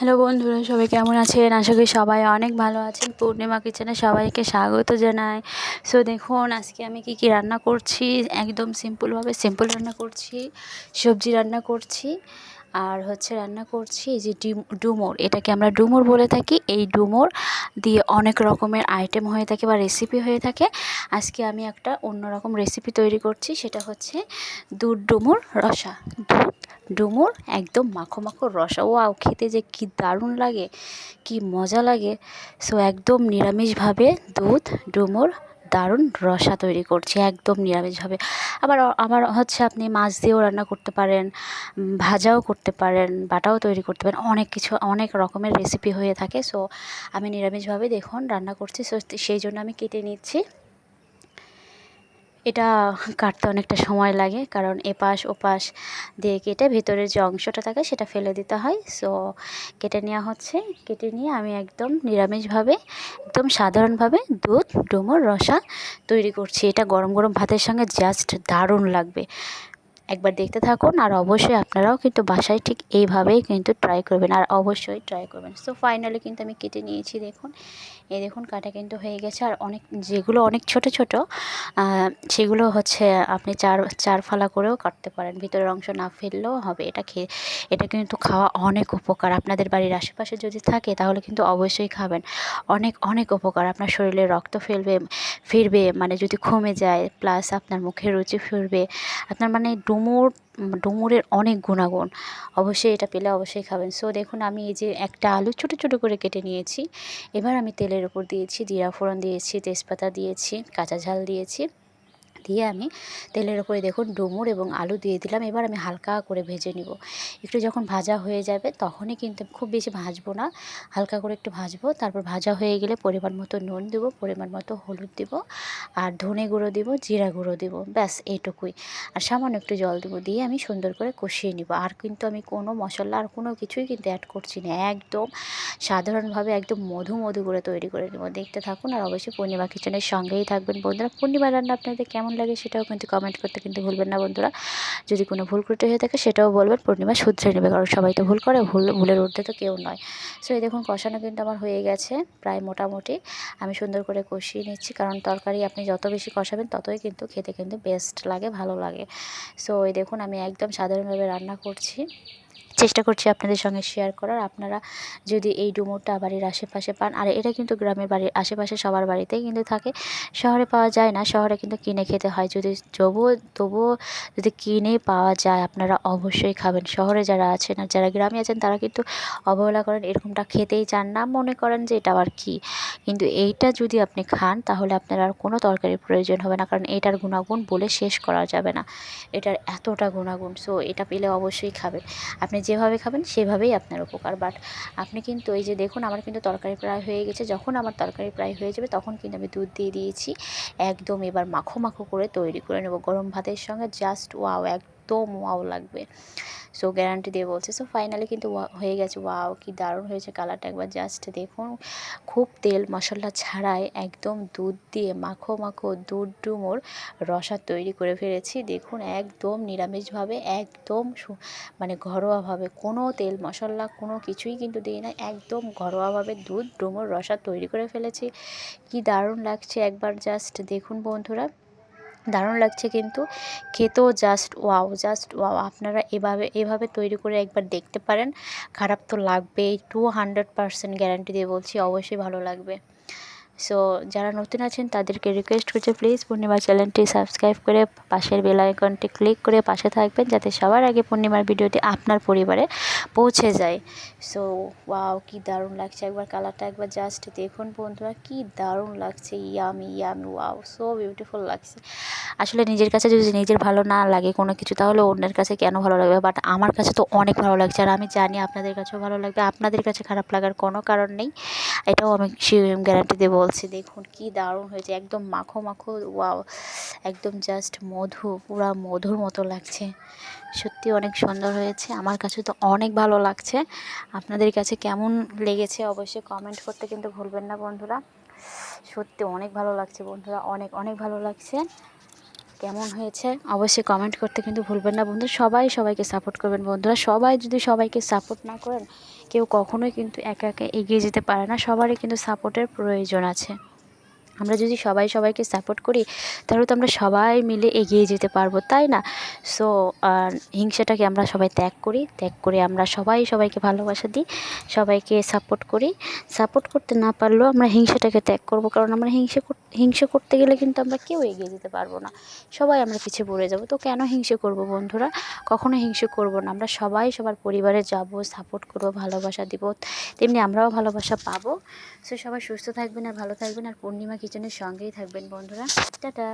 Hello বন্ধুরা, সবাই কেমন আছেন? আশা করি সবাই অনেক ভালো আছেন। পূর্ণিমা কিচেনে সবাইকে স্বাগত জানাই। সো দেখুন, আজকে আমি কি কি রান্না করছি? একদম সিম্পলভাবে সিম্পল রান্না করছি, সবজি রান্না করছি। আর হচ্ছে রান্না করছি এই যে ডিম, ডুমুর। এটাকে আমরা ডুমুর বলে থাকি। এই ডুমুর দিয়ে অনেক রকমের আইটেম হয়ে থাকে বা রেসিপি হয়ে থাকে। আজকে আমি একটা অন্যরকম রেসিপি তৈরি করছি। সেটা হচ্ছে দুধ ডুমুর রসা। দুধ ডুমুর একদম মাখো মাখো রসা। ওয়াও, খেতে যে কী দারুণ লাগে, কি মজা লাগে। সো একদম নিরামিষভাবে দুধ ডুমুর দারুণ রসা তৈরি করছি, একদম নিরামিষভাবে। আবার আবার হচ্ছে আপনি মাছ দিয়েও রান্না করতে পারেন ভাজাও করতে পারেন, বাটাও তৈরি করতে পারেন, অনেক কিছু, অনেক রকমের রেসিপি হয়ে থাকে। সো আমি নিরামিষভাবে দেখুন রান্না করছি সো সেই জন্য আমি কেটে নিচ্ছি। এটা কাটতে অনেকটা সময় লাগে, কারণ এপাশ ওপাশ দিয়ে কেটে ভেতরের যে অংশটা থাকে সেটা ফেলে দিতে হয়। সো কেটে নেওয়া হচ্ছে। কেটে নিয়ে আমি একদম নিরামিষভাবে, একদম সাধারণভাবে দুধ, ডুমুর, রসা তৈরি করছি। এটা গরম গরম ভাতের সঙ্গে জাস্ট দারুণ লাগবে। একবার দেখতে থাকুন আর অবশ্যই আপনারাও কিন্তু বাসায় ঠিক এইভাবেই কিন্তু ট্রাই করবেন আর অবশ্যই ট্রাই করবেন। সো ফাইনালি কিন্তু আমি কেটে নিয়েছি, দেখুন। এই দেখুন, কাটা কিন্তু হয়ে গেছে। আর অনেক, যেগুলো অনেক ছোট ছোট সেগুলো হচ্ছে আপনি চার চার ফালা করেও কাটতে পারেন। ভিতরের অংশ না ফেললেও হবে। এটা খেয়ে, এটা কিন্তু খাওয়া অনেক উপকার। আপনাদের বাড়ির আশেপাশে যদি থাকে, তাহলে কিন্তু অবশ্যই খাবেন। অনেক অনেক উপকার। আপনার শরীরে রক্ত ফেলবে, ফিরবে মানে যদি কমে যায় প্লাস আপনার মুখে রুচি ফিরবে, আপনার মানে ডুমুর ডুমুরের অনেক গুণাগুণ। অবশ্যই এটা পেলে অবশ্যই খাবেন। সো দেখুন আমি এই যে একটা আলু ছোটো ছোটো করে কেটে নিয়েছি। এবার আমি তেলের উপর দিয়েছি, জিরা ফোড়ন দিয়েছি, তেজপাতা দিয়েছি, কাঁচা ঝাল দিয়েছি। দিয়ে আমি তেলের ওপরে দেখুন ডুমুর এবং আলু দিয়ে দিলাম। এবার আমি হালকা করে ভেজে নিব। একটু যখন ভাজা হয়ে যাবে তখনই কিন্তু খুব বেশি ভাজবো না। হালকা করে একটু ভাজবো, তারপর ভাজা হয়ে গেলে পরিমাণ মতো নুন দেবো, পরিমাণ মতো হলুদ দেবো আর ধনে গুঁড়ো দেবো, জিরা গুঁড়ো দেবো। ব্যাস এইটুকুই আর সামান্য একটু জল দেবো, দিয়ে আমি সুন্দর করে কষিয়ে নিব। আর কিন্তু আমি কোনো মশলা আর কোনো কিছুই কিন্তু অ্যাড করছি না। একদম সাধারণভাবে একদম মধু মধু করে তৈরি করে নেব। দেখতে থাকুন আর অবশ্যই পূর্ণিমা কিচেনের সঙ্গেই থাকবেন বন্ধুরা। পূর্ণিমা রান্না আপনাদের কেমন লাগে সেটাও কিন্তু কমেন্ট করতে কিন্তু ভুলবেন না বন্ধুরা। যদি কোনো ভুল ত্রুটি হয়ে থাকে সেটাও বলবেন, পূর্ণিমা শুধরে নেবে, কারণ সবাই তো ভুল করে, ভুল, ভুলের ঊর্ধ্বে তো কেউ নয়। সো এই দেখুন, কষানো কিন্তু আমার হয়ে গেছে, প্রায় মোটামুটি। আমি সুন্দর করে কষিয়ে নিচ্ছি, কারণ তরকারি আপনি যত বেশি কষাবেন ততই কিন্তু খেতে কিন্তু বেস্ট লাগে, ভালো লাগে। সো এই দেখুন, আমি একদম সাধারণভাবে রান্না করছি। চেষ্টা করছি আপনাদের সঙ্গে শেয়ার করার। আপনারা যদি এই ডুমুরটা বাড়ির আশেপাশে পান, আর এটা কিন্তু গ্রামের বাড়ির আশেপাশে সবার বাড়িতেই কিন্তু থাকে। শহরে পাওয়া যায় না, শহরে কিন্তু কিনে খেতে হয়। যদি তবুও তবুও যদি কিনে পাওয়া যায়, আপনারা অবশ্যই খাবেন। শহরে যারা আছেন আর যারা গ্রামে আছেন, তারা কিন্তু অবহেলা করেন, এরকমটা খেতেই চান না। মনে করেন যে এটা আবার কী? কিন্তু এইটা যদি আপনি খান, তাহলে আপনার আর কোনো তরকারির প্রয়োজন হবে না। কারণ এটার গুণাগুণ বলে শেষ করা যাবে না। এটার এতটা গুণাগুণ সো এটা পেলে অবশ্যই খাবেন। আপনি যেভাবে খাবেন, সেভাবেই আপনার উপকার। বাট আপনি কিন্তু এই যে দেখুন, আমার কিন্তু তরকারি প্রায় হয়ে গেছে। যখন আমার তরকারি প্রায় হয়ে যাবে, তখন কিন্তু আমি দুধ দিয়ে দিয়েছি। একদম এবার মাখো মাখো করে তৈরি করে নেব। গরম ভাতের সঙ্গে জাস্ট ওয়াও একদম ওয়াও লাগবে। সো গ্যারান্টি দিয়ে বলছে। সো ফাইনালি কিন্তু হয়ে গেছে। ওয়াও কি দারুণ হয়েছে কালারটা একবার জাস্ট দেখুন, খুব তেল মশলা ছাড়াই একদম দুধ দিয়ে মাখো মাখো, দুধ, ডুমোর রসা তৈরি করে ফেলেছি। দেখুন, একদম নিরামিষভাবে, একদম মানে ঘরোয়াভাবে। কোনো তেল মশলা, কোনো কিছুই কিন্তু দিই না। একদম ঘরোয়াভাবে দুধ, ডুমোর, রসা তৈরি করে ফেলেছি। কি দারুণ লাগছে। একবার জাস্ট দেখুন বন্ধুরা। দারুণ লাগছে কিন্তু। খেতেও জাস্ট ওয়াও জাস্ট ওয়াও আপনারা এভাবে এভাবে তৈরি করে একবার দেখতে পারেন। খারাপ তো লাগবেই। টু হান্ড্রেড পারসেন্ট গ্যারান্টি দিয়ে বলছি, অবশ্যই ভালো লাগবে। সো যারা নতুন আছেন, তাদেরকে রিকোয়েস্ট করছে প্লিজ পূর্ণিমার চ্যানেলটি সাবস্ক্রাইব করে পাশের বেল আইকনটি ক্লিক করে পাশে থাকবেন, যাতে সবার আগে পূর্ণিমার ভিডিওটি আপনার পরিবারে পৌঁছে যায়। সো ওয়াও কি দারুণ লাগছে! একবার কালারটা একবার জাস্ট দেখুন বন্ধুরা, কি দারুণ লাগছে! Yummy yummy wow so beautiful লাগছে! আসলে নিজের কাছে যদি নিজের ভালো না লাগে কোনো কিছু, তাহলে অন্যের কাছে কেন ভালো লাগবে? বাট আমার কাছে তো অনেক ভালো লাগছে আর আমি জানি আপনাদের কাছেও ভালো লাগবে। আপনাদের কাছে খারাপ লাগার কোনো কারণ নেই। এটাও আমি গ্যারান্টি দিয়ে বলছি। দেখুন কি দারুণ হয়েছে। একদম মাখো মাখো ওয়াও একদম জাস্ট মধু, পুরা মধুর মতো লাগছে। সত্যি অনেক সুন্দর হয়েছে। আমার কাছে তো অনেক ভালো লাগছে। আপনাদের কাছে কেমন লেগেছে অবশ্যই কমেন্ট করতে কিন্তু ভুলবেন না বন্ধুরা। সত্যি অনেক ভালো লাগছে বন্ধুরা। অনেক অনেক ভালো লাগছে। কেমন হয়েছে, অবশ্যই কমেন্ট করতে কিন্তু ভুলবেন না বন্ধু। সবাই সবাইকে সাপোর্ট করবেন বন্ধুরা। সবাই যদি সবাইকে সাপোর্ট না করেন, কেউ কখনোই কিন্তু একা একা এগিয়ে যেতে পারে না। সবারই কিন্তু সাপোর্টের প্রয়োজন আছে। আমরা যদি সবাই সবাইকে সাপোর্ট করি, তাহলে তো আমরা সবাই মিলে এগিয়ে যেতে পারব, তাই না? সো হিংসাটাকে আমরা সবাই ত্যাগ করি, ত্যাগ করে আমরা সবাই সবাইকে ভালোবাসা দিই, সবাইকে সাপোর্ট করি। সাপোর্ট করতে না পারলেও আমরা হিংসাটাকে ত্যাগ করব, কারণ আমরা হিংসে হিংসে করতে গেলে কিন্তু আমরা কেউ এগিয়ে যেতে পারব না। সবাই আমরা পিছিয়ে পড়ে যাব। তো কেন হিংসে করব বন্ধুরা? কখনো হিংসে করব না। আমরা সবাই সবার পরিবারে যাব সাপোর্ট করব, ভালোবাসা দিব। তেমনি আমরাও ভালোবাসা পাবো। সো সবাই সুস্থ থাকবেন আর ভালো থাকবেন। আর পূর্ণিমা কিচেনের সঙ্গেই থাকবেন বন্ধুরা। টাটা।